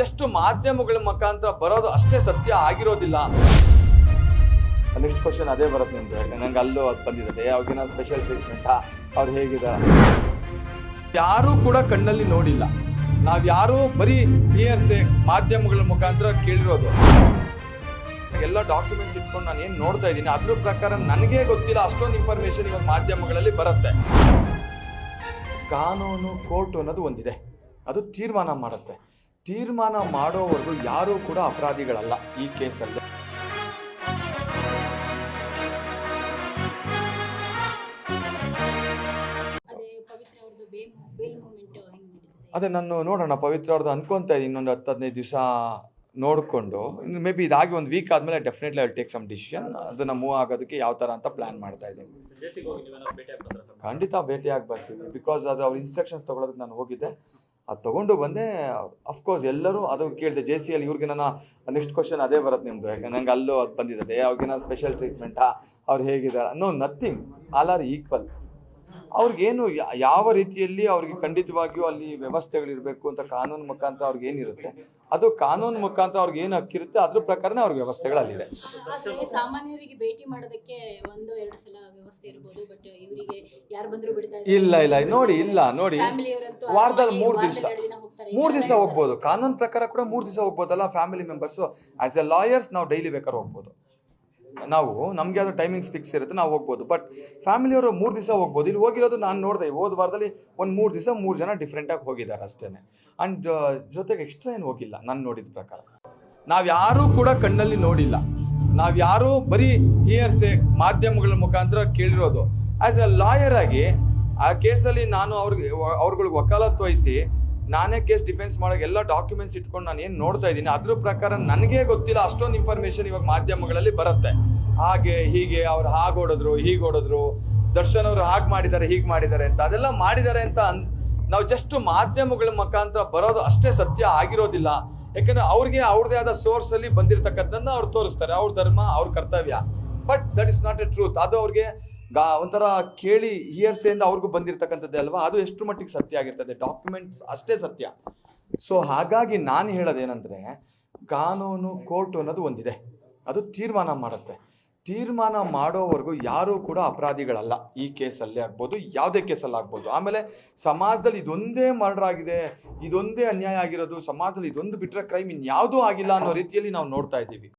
Just ಮಾಧ್ಯಮಗಳ ಮುಖಾಂತರ ಬರೋದು ಅಷ್ಟೇ ಸತ್ಯ ಆಗಿರೋದಿಲ್ಲ. ನೆಕ್ಸ್ಟ್ ಕ್ವಶನ್ ಅದೇ ಬರುತ್ತೆ ನಿಮ್ದು ಯಾಕಂದ್ರೆ ನಂಗೆ ಅಲ್ಲೂ ಅದು ಬಂದಿದೆ. ಅವ್ರಿಗಿನ ಸ್ಪೆಷಲ್ ಟ್ರೀಟ್ಮೆಂಟ್ ಅವ್ರು ಹೇಗಿದ್ದಾರೆ? ಯಾರೂ ಕೂಡ ಕಣ್ಣಲ್ಲಿ ನೋಡಿಲ್ಲ. ನಾವು ಯಾರು ಬರೀ ಇಯರ್ಸೆ ಮಾಧ್ಯಮಗಳ ಮುಖಾಂತರ ಕೇಳಿರೋದು. ಎಲ್ಲ ಡಾಕ್ಯುಮೆಂಟ್ಸ್ ಇಟ್ಕೊಂಡು ನಾನು ಏನು ನೋಡ್ತಾ ಇದ್ದೀನಿ ಅದ್ರ ಪ್ರಕಾರ ನನಗೆ ಗೊತ್ತಿಲ್ಲ ಅಷ್ಟೊಂದು ಇನ್ಫಾರ್ಮೇಶನ್ ಇವಾಗ ಮಾಧ್ಯಮಗಳಲ್ಲಿ ಬರುತ್ತೆ. ಕಾನೂನು ಕೋರ್ಟ್ ಅನ್ನೋದು ಒಂದಿದೆ. ಅದು ತೀರ್ಮಾನ ಮಾಡುತ್ತೆ. ತೀರ್ಮಾನ ಮಾಡೋವರೆಗೂ ಯಾರೂ ಕೂಡ ಅಪರಾಧಿಗಳಲ್ಲ ಈ ಕೇಸಲ್ಲಿ. ಅದೇ ನಾನು ನೋಡೋಣ ಪವಿತ್ರ ಅವ್ರದ್ದು ಅನ್ಕೊಂತ ಇದ್ದೀನಿ ಇನ್ನೊಂದು ಹತ್ತು ಹದಿನೈದು ದಿವಸ ನೋಡಿಕೊಂಡು ಇನ್ನು ಮೇ ಬಿ ಇದಾಗಿ ಒಂದು ವೀಕ್ ಆದಮೇಲೆ definitely I take some decision ಅದನ್ನು ಮೂವ್ ಆಗೋದಕ್ಕೆ ಯಾವ ಥರ ಅಂತ ಪ್ಲ್ಯಾನ್ ಮಾಡ್ತಾ ಇದ್ದೀನಿ. ಖಂಡಿತ ಭೇಟಿಯಾಗಿ ಬರ್ತೀವಿ ಬಿಕಾಸ್ ಅದು ಅವ್ರ ಇನ್ಸ್ಟ್ರಕ್ಷನ್ಸ್ ತೊಗೊಳೋದಕ್ಕೆ ನಾನು ಹೋಗಿದ್ದೆ. ಅದು ತೊಗೊಂಡು ಬಂದೆ. ಅಫ್ಕೋರ್ಸ್ ಎಲ್ಲರೂ ಅದು ಕೇಳಿದೆ ಜೆ ಸಿ ಅಲ್ಲಿ ಇವ್ರಿಗೆ ನನ್ನ ನೆಕ್ಸ್ಟ್ ಕ್ವಶನ್ ಅದೇ ಬರುತ್ತೆ ನಿಮ್ಮದು ಯಾಕಂದ್ರೆ ನಂಗೆ ಅಲ್ಲೂ ಅದು ಬಂದಿದೆ. ಅವ್ರಿಗೇನೋ ಸ್ಪೆಷಲ್ ಟ್ರೀಟ್ಮೆಂಟಾ ಅವ್ರು ಹೇಗಿದ್ದಾರೆ no nothing all are equal ಅವ್ರಿಗೇನು ಯಾವ ರೀತಿಯಲ್ಲಿ ಅವ್ರಿಗೆ ಖಂಡಿತವಾಗಿಯೂ ಅಲ್ಲಿ ವ್ಯವಸ್ಥೆಗಳಿರಬೇಕು ಅಂತ ಕಾನೂನು ಮುಖಾಂತರ ಅವ್ರಿಗೆ ಏನಿರುತ್ತೆ ಅದು ಕಾನೂನು ಮುಖಾಂತರ ಅವ್ರಿಗೆ ಏನು ಹಕ್ಕಿರುತ್ತೆ ಅದ್ರ ಪ್ರಕಾರನೇ ಅವ್ರ ವ್ಯವಸ್ಥೆಗಳಲ್ಲಿದೆ. ಅಲ್ಲಿದೆ ಸಾಮಾನ್ಯರಿಗೆ ಭೇಟಿ ಮಾಡೋದಕ್ಕೆ ಒಂದು ಎರಡು ಸಲ ವ್ಯವಸ್ಥೆ ಇರ್ಬೋದು ಬಟ್ ಇವರಿಗೆ ಯಾರು ಬಂದ್ರು ಬಿಡ್ತಾ ಇಲ್ಲ ಇಲ್ಲ ನೋಡಿ ಇಲ್ಲ ನೋಡಿ ವಾರದಲ್ಲಿ ಮೂರು ದಿವಸ ಮೂರು ದಿವಸ ಹೋಗ್ಬೋದು ಕಾನೂನು ಪ್ರಕಾರ ಕೂಡ ಮೂರು ದಿವಸ ಹೋಗ್ಬೋದಲ್ಲ family members as a lawyers ನಾವು ಡೈಲಿ ಬೇಕಾದ್ರೆ ಹೋಗ್ಬೋದು. ನಾವು, ನಮಗೆ ಅದು ಟೈಮಿಂಗ್ಸ್ ಫಿಕ್ಸ್ ಇರುತ್ತೆ, ನಾವು ಹೋಗ್ಬೋದು. ಬಟ್ ಫ್ಯಾಮಿಲಿಯವರು ಮೂರು ದಿವಸ ಹೋಗ್ಬೋದು. ಇಲ್ಲಿ ಹೋಗಿರೋದು ನಾನು ನೋಡಿದೆ, ಹೋದ ವಾರದಲ್ಲಿ ಒಂದು ಮೂರು ದಿವಸ ಮೂರು ಜನ ಡಿಫ್ರೆಂಟಾಗಿ ಹೋಗಿದ್ದಾರೆ ಅಷ್ಟೇ ಆ್ಯಂಡ್ ಜೊತೆಗೆ ಎಕ್ಸ್ಟ್ರಾ ಏನು ಹೋಗಿಲ್ಲ, ನಾನು ನೋಡಿದ ಪ್ರಕಾರ. ನಾವು ಯಾರೂ ಕೂಡ ಕಣ್ಣಲ್ಲಿ ನೋಡಿಲ್ಲ. ನಾವು ಯಾರೂ ಬರೀ ಹಿಯರ್ಸೆ ಮಾಧ್ಯಮಗಳ ಮುಖಾಂತರ ಕೇಳಿರೋದು. ಆ್ಯಸ್ ಅ ಲಾಯರ್ ಆಗಿ, ಆ ಕೇಸಲ್ಲಿ ನಾನು ಅವ್ರಿಗೆ, ಅವ್ರುಗಳಿಗೆ ವಕಾಲತ್ತು ವಹಿಸಿ ನಾನೇ ಕೇಸ್ ಡಿಫೆನ್ಸ್ ಮಾಡೋ ಎಲ್ಲ ಡಾಕ್ಯುಮೆಂಟ್ಸ್ ಇಟ್ಕೊಂಡು ನಾನು ಏನು ನೋಡ್ತಾ ಇದ್ದೀನಿ, ಅದ್ರ ಪ್ರಕಾರ ನನಗೆ ಗೊತ್ತಿಲ್ಲ, ಅಷ್ಟೊಂದು ಇನ್ಫಾರ್ಮೇಶನ್ ಇವಾಗ ಮಾಧ್ಯಮಗಳಲ್ಲಿ ಬರುತ್ತೆ. ಹಾಗೆ, ಹೀಗೆ, ಅವ್ರು ಹಾಗೆ ಹೊಡೆದ್ರು ಹೀಗೆ ಹೊಡೆದ್ರು ದರ್ಶನ್ ಅವರು ಹಾಗೆ ಮಾಡಿದ್ದಾರೆ, ಹೀಗೆ ಮಾಡಿದ್ದಾರೆ ಅಂತ. ಅದೆಲ್ಲ ಮಾಡಿದ್ದಾರೆ ಅಂತ ಅನ್, ನಾವು ಜಸ್ಟ್ ಮಾಧ್ಯಮಗಳ ಮುಖಾಂತರ ಬರೋದು ಅಷ್ಟೇ ಸತ್ಯ ಆಗಿರೋದಿಲ್ಲ. ಯಾಕಂದ್ರೆ ಅವ್ರಿಗೆ ಅವ್ರದೇ ಆದ ಸೋರ್ಸ್ ಅಲ್ಲಿ ಬಂದಿರತಕ್ಕದ್ದನ್ನ ಅವ್ರು ತೋರಿಸ್ತಾರೆ. ಅವ್ರ ಧರ್ಮ, ಅವ್ರ ಕರ್ತವ್ಯ. But that is not a truth ಅದು ಅವ್ರಿಗೆ ಗಾ, ಒಂಥರ ಕೇಳಿ ಹಿಯರ್ಸೆಯಿಂದ ಅವ್ರಿಗೂ ಬಂದಿರತಕ್ಕಂಥದ್ದೇ ಅಲ್ವಾ? ಅದು ಎಷ್ಟು ಮಟ್ಟಿಗೆ ಸತ್ಯ ಆಗಿರ್ತದೆ? ಡಾಕ್ಯುಮೆಂಟ್ಸ್ ಅಷ್ಟೇ ಸತ್ಯ. ಸೊ ಹಾಗಾಗಿ ನಾನು ಹೇಳೋದೇನೆಂದರೆ, ಕಾನೂನು ಕೋರ್ಟ್ ಅನ್ನೋದು ಒಂದಿದೆ. ಅದು ತೀರ್ಮಾನ ಮಾಡುತ್ತೆ. ತೀರ್ಮಾನ ಮಾಡೋವರೆಗೂ ಯಾರೂ ಕೂಡ ಅಪರಾಧಿಗಳಲ್ಲ. ಈ ಕೇಸಲ್ಲೇ ಆಗ್ಬೋದು, ಯಾವುದೇ ಕೇಸಲ್ಲಿ ಆಗ್ಬೋದು. ಆಮೇಲೆ ಸಮಾಜದಲ್ಲಿ ಇದೊಂದೇ ಮರ್ಡರ್ ಆಗಿದೆ, ಇದೊಂದೇ ಅನ್ಯಾಯ ಆಗಿರೋದು, ಸಮಾಜದಲ್ಲಿ ಇದೊಂದು ಬಿಟ್ಟರೆ ಕ್ರೈಮ್ ಇನ್ಯಾವುದೂ ಆಗಿಲ್ಲ ಅನ್ನೋ ರೀತಿಯಲ್ಲಿ ನಾವು ನೋಡ್ತಾ ಇದ್ದೀವಿ.